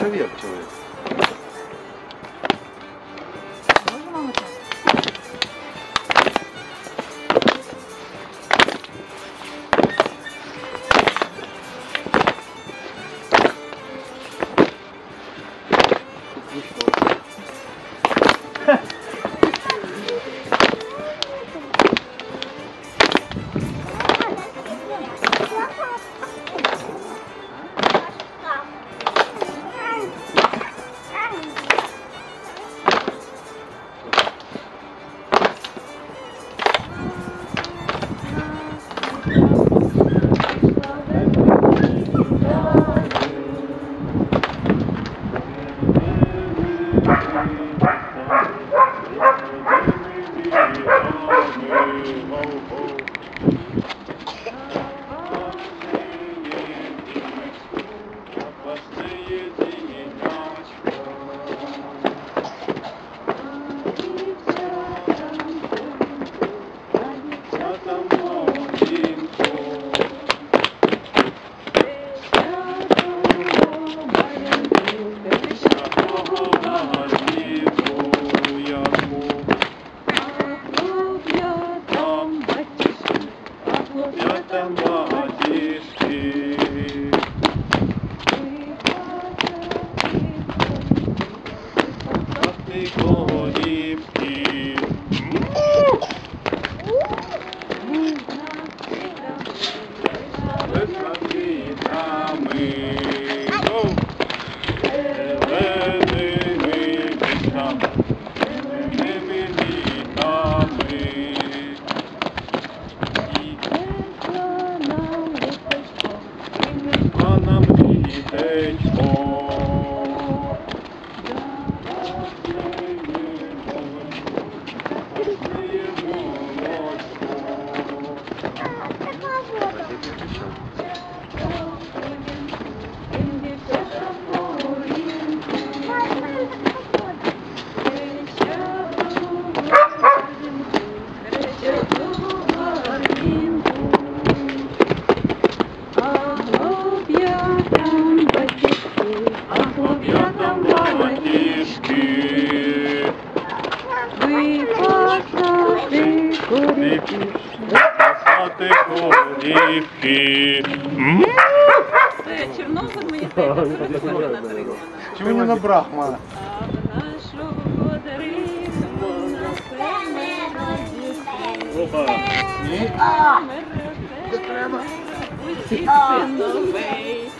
Проверь человек. Можно Page four. мені здається, на три. Чего не на Брахмана? А нашого подарунку на новий.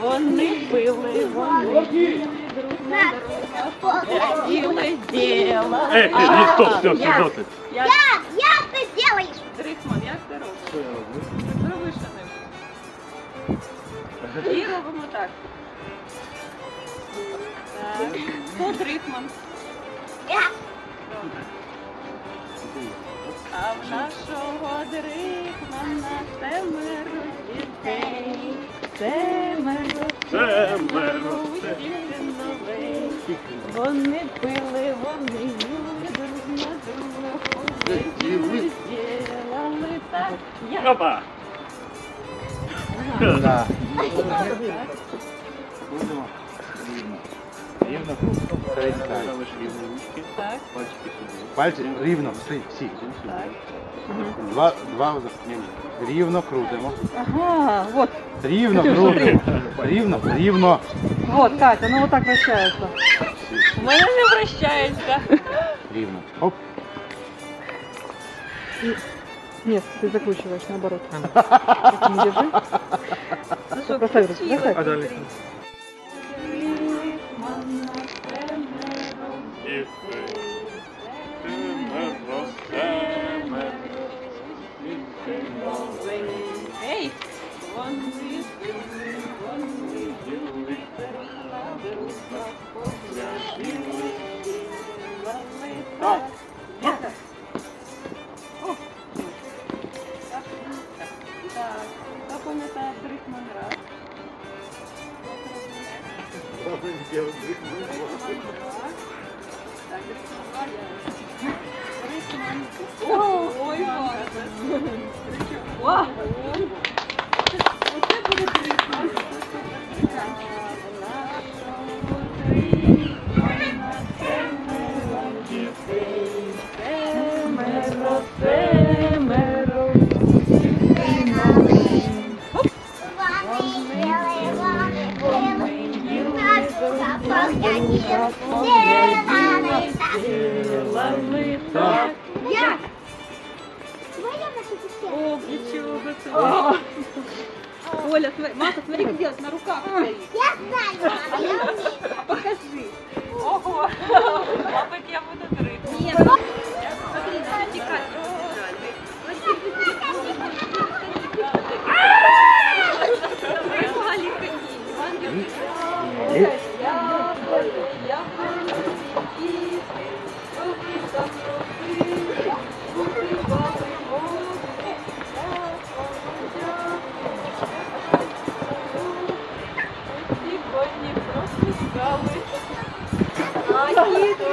Вони пили, вони їли, друг на дорогах гляділи діло. Эй, ты, не, стоп, все, все, Я- доты. Як Як? Як ти делаєш? Дрихман, як ти робиш? Зроби що-небудь. І робимо так. Так. Хто дрихман? Я. Добре. А в нашого дрихмана семеро дітей. Семеро, Семеро, усіх новий. Вони пили, вони їли друг на друга. Ходили, ділали так, як Опа. Да. Так. Будемо. Рівно. Рівно. Перестань. Так, Пальці рівно, всі, всі. так. Два, два, ні, ні. рівно крутимо. Ага, вот, Рівно крутимо. Рівно, рівно. вот, Катя, ну вот так вращается. У мене не вращається. Рівно. Оп. Нет, ты закручиваешь наоборот. Таким держи. Ну що, Поставь руку, красиво. поставь. А далі? Ей! Вони пили, вони їли, переклади рука, поглянули, ділали так. Як? О! Так, так, так. Хто пам'ятає Дрихман раз? Дрихман Ва! Оце буде переклад. Діла ми так, діла ми так. О, ничего себе. Оля, смотри, Маша, смотри, как делать, на руках стоит. Я знаю, мама, я умею. Покажи. Ого, мабуть, я буду дрыть. Нет,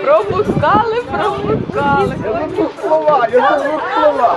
Пропускали, пропускали. Я слова, я слова.